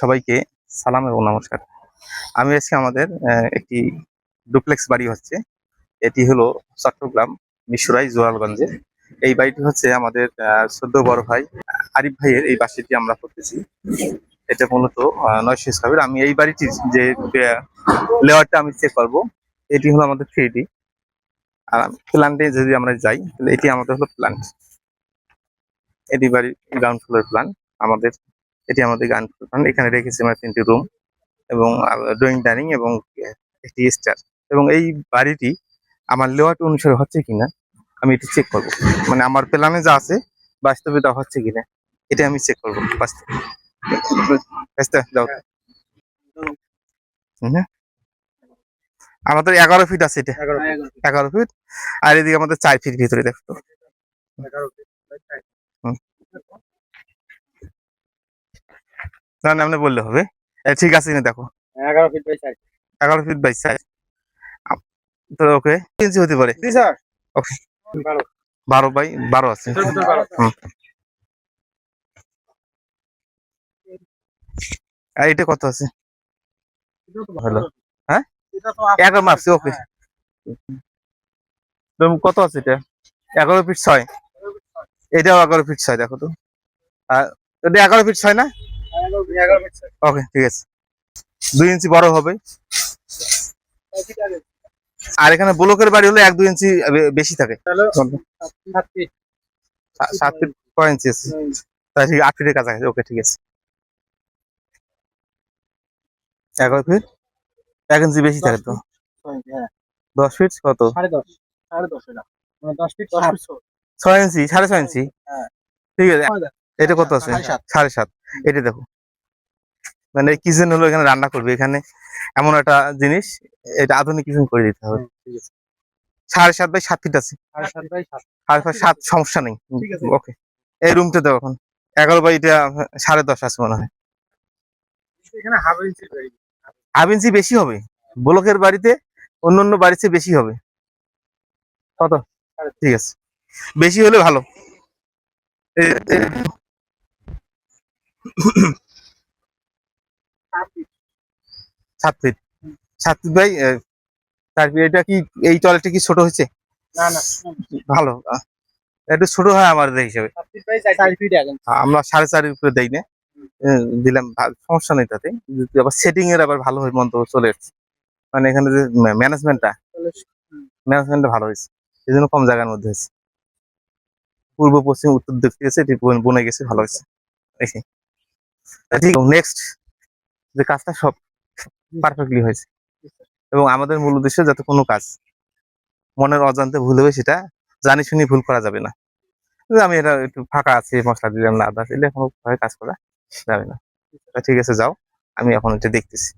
সবাইকে সালাম এবং নমস্কার। আমি আজকে আমাদের একটি ডুপ্লেক্স বাড়ি হচ্ছে। এটি হলো চট্টগ্রাম মিশুরাই জোরালগঞ্জে এই বাড়িটি হচ্ছে আমাদের সদ্য বড় ভাই আরিফ ভাইয়ের এই বাসিটি আমরা করতেছি। এটা মূলত নয়শো স্কোয়ার আমি এই বাড়িটির যে লেয়ারটা আমি চেক করব, এটি হলো আমাদের থ্রি ডি আর প্ল্যান্টে যদি আমরা যাই, তাহলে এটি আমাদের হলো প্ল্যান্ট এটি বাড়ির গ্রাউন্ড ফ্লোর প্ল্যান আমাদের এটি আমাদের গান এখানে রেখেছি আমরা তিনটি রুম এবং ড্রয়িং ডাইনিং এবং একটি স্টার এবং এই বাড়িটি আমার লেআউট অনুসারে হচ্ছে কিনা আমি এটি চেক করব। মানে আমার প্ল্যানে যা আছে বাস্তবে তা হচ্ছে কিনা এটা আমি চেক করব। হুম। আমাদের এগারো ফিট আছে এটা। এগারো ফিট আর এদিকে আমাদের চার ফিট ভিতরে দেখো না না আপনি বললে হবে। ঠিক আছে কিনা দেখো। এগারো ফিট বাই চার এগারো ফিট বাই সাইজ তো ওকে ইঞ্চি হতে পারে। স্যার। ওকে। বারো। বাই বারো আছে। আর এটা কত আছে? ভালো। হ্যাঁ? এগারো মাপছি ওকে। কত আছে এটা? এগারো ফিট ছয়। এটাও এগারো ফিট ছয় দেখো তো। আর এটা এগারো ফিট ছয় না? ওকে ঠিক আছে। দুই ইঞ্চি বড় হবে। আর এখানে ব্লকের বাড়ি হলে এক দুই ইঞ্চি বেশি থাকে। সাত ফিট কয় ইঞ্চি আছে। তাই ঠিক আট ফিটের কাছাকাছি। ওকে ঠিক আছে। এগারো ফিট এক ইঞ্চি বেশি থাকে তো। হ্যাঁ। দশ ফিট কত? দশ এটা। মানে। ছয়। ইঞ্চি সাড়ে ছয় ইঞ্চি? হ্যাঁ। ঠিক আছে। এটা কত আছে? সাড়ে সাত। এটা দেখো। মানে কিচেন হলো এখানে রান্না করবে। এখানে এমন একটা জিনিস এটা আধুনিক কিচেন করে দিতে হবে। সাড়ে সাত বাই সাত ফিট আছে। সাত সমস্যা নেই। ওকে। এই রুমটা দাও এখন। এগারো বাই এটা সাড়ে দশ আছে মনে হয়। হাফ ইঞ্চি বেশি হবে। ব্লকের বাড়িতে অন্য অন্য বাড়িতে বেশি হবে। কত? ঠিক আছে। বেশি হলে ভালো। সাত ফিট সাত ফিট এটা কি এই টয়লেটটা কি ছোট হয়েছে? না না ভালো। একটু ছোট হয় হিসাবে। আগে আমরা সাড়ে চারের উপরে দেই না। দিলাম সমস্যা নেই তাতে। আবার সেটিং এর আবার ভালো হয় মন্তব্য চলে এসছে মানে এখানে যে ম্যানেজমেন্টটা ম্যানেজমেন্টটা ভালো হয়েছে। এই জন্য কম জায়গার মধ্যে হয়েছে। পূর্ব পশ্চিম উত্তর দিক থেকে এটি বনে গেছে ভালো হয়েছে। ঠিক নেক্সট যে কাজটা সব পারফেক্টলি হয়েছে। এবং আমাদের মূল উদ্দেশ্য যাতে কোনো কাজ মনের অজান্তে ভুল হবে সেটা জানি শুনি ভুল করা যাবে না। আমি এটা একটু ফাঁকা আছি মশলা দিলাম না আদা দিলে কোনো কাজ করা যাবে না। ঠিক আছে যাও। আমি এখন এটা দেখতেছি।